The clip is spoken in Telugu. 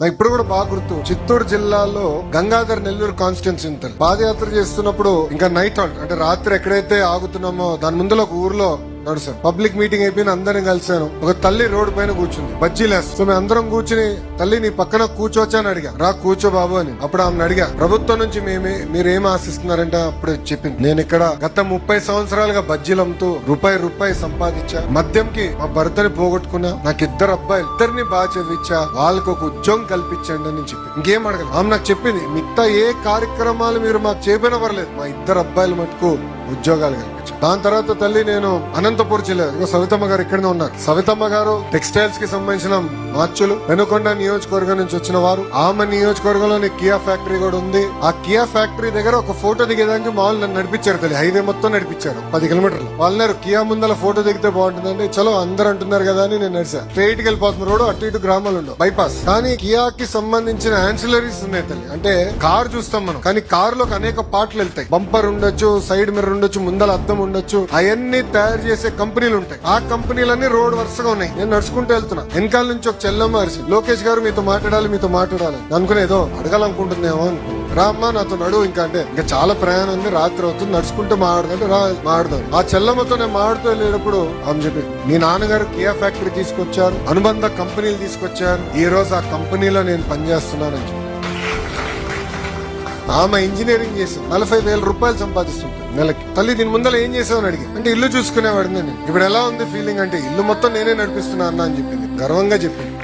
నాకు ఇప్పుడు కూడా బాగా గుర్తు. చిత్తూరు జిల్లాలో గంగాధర్ నెల్లూరు కాన్స్టిట్యున్సీ పాదయాత్ర చేస్తున్నప్పుడు ఇంకా నైట్ హాల్ట్ అంటే రాత్రి ఎక్కడైతే ఆగుతున్నామో దాని ముందులో ఒక ఊర్లో నడిచాను పబ్లిక్ మీటింగ్ అయిపోయిన అందరిని కలిశాను. ఒక తల్లి రోడ్డు పైన కూర్చుంది. బజ్జీలేస్ సో మేము అందరం కూర్చుని తల్లి నీ పక్కన కూర్చోవచ్చా? అని అడిగా. రా కూర్చో బాబు అని. అప్పుడు ఆమెను అడిగా ప్రభుత్వం నుంచి మేమే మీరేం ఆశిస్తున్నారంటే? అప్పుడు చెప్పింది. నేను ఇక్కడ గత ముప్పై సంవత్సరాలుగా బజ్జీలు అమ్ముతూ రూపాయి రూపాయి సంపాదించా. మద్యంకి మా భర్తని పోగొట్టుకున్నా. నాకు ఇద్దరు అబ్బాయిలు ఇద్దరిని బాగా చదివించా. వాళ్ళకి ఒక ఉద్యోగం కల్పించండి అని చెప్పి. ఇంకేం అడగదు ఆమె నాకు చెప్పింది మిగతా ఏ కార్యక్రమాలు మీరు మాకు చేపనవరలేదు పర్లేదు. మా ఇద్దరు అబ్బాయిలు మటుకు ఉద్యోగాలు కల్పించారు దాని తర్వాత తల్లి నేను అనంతపూర్ జిల్లా ఇగో సవితమ్మ గారు ఇక్కడనే ఉన్నారు. సవితమ్మ గారు టెక్స్టైల్స్కి సంబంధించిన మార్చులు వెనుకొండ నియోజకవర్గం నుంచి వచ్చిన వారు ఆమె నియోజకవర్గంలోని కియా ఫ్యాక్టరీ కూడా ఉంది. ఆ కియా ఫ్యాక్టరీ దగ్గర ఒక ఫోటో దిగేదానికి మామూలు నన్ను నడిపించారు తల్లి. హైవే మొత్తం నడిపించారు పది కిలోమీటర్లు. వాళ్ళన్నారు కియా ముందల ఫోటో దిగితే బాగుంటుందండి. చలో అందరు అంటున్నారు కదా అని నేను నడిచా. స్ట్రైట్కి వెళ్ళిపోతున్న రోడ్ అటు ఇటు గ్రామాలు ఉండవు. బైపాస్. కానీ కియాకి సంబంధించిన ఆన్సిలరీస్ ఉన్నాయి తల్లి. అంటే కార్ చూస్తాం మనం. కానీ కార్లోకి అనేక పార్ట్లు వెళ్తాయి. బంపర్ ఉండొచ్చు సైడ్ మిర్రర్ ఉండొచ్చు ముందల అద్దం ఉండొచ్చు అవన్నీ తయారు చేసే కంపెనీలు ఉంటాయి. ఆ కంపెనీలన్నీ రోడ్ వరుసగా ఉన్నాయి. నేను నడుచుకుంటూ వెళ్తున్నా. వెనకాల నుంచి ఒక చెల్లమ్మ అరిసి లోకేష్ గారు మీతో మాట్లాడాలి మీతో మాట్లాడాలి. అనుకునేదో అడగాలనుకుంటుందేమో అనుకో రామ్మా నాతో నడువు ఇంకా అంటే ఇంకా చాలా ప్రయాణం ఉంది. రాత్రి అవుతుంది. నడుచుకుంటూ మాట్లాడుతుంటే రా మాట్లాడదాం. ఆ చెల్లమ్మతో నేను మాడుతూ వెళ్ళేటప్పుడు ఆమె చెప్పి మీ నాన్నగారు కియా ఫ్యాక్టరీ తీసుకొచ్చారు అనుబంధ కంపెనీలు తీసుకొచ్చారు. ఈ రోజు ఆ కంపెనీలో నేను పనిచేస్తున్నానని చెప్పి. ఆమె ఇంజనీరింగ్ చేసి నలభై వేల రూపాయలు సంపాదిస్తుంది నెలకి. తల్లి దీని ముందర ఏం చేసావని అడిగి అంటే ఇల్లు చూసుకునేవాడిని నేను. ఇప్పుడు ఎలా ఉంది ఫీలింగ్ అంటే ఇల్లు మొత్తం నేనే నడిపిస్తున్నా అన్న అని చెప్పింది. గర్వంగా చెప్పింది.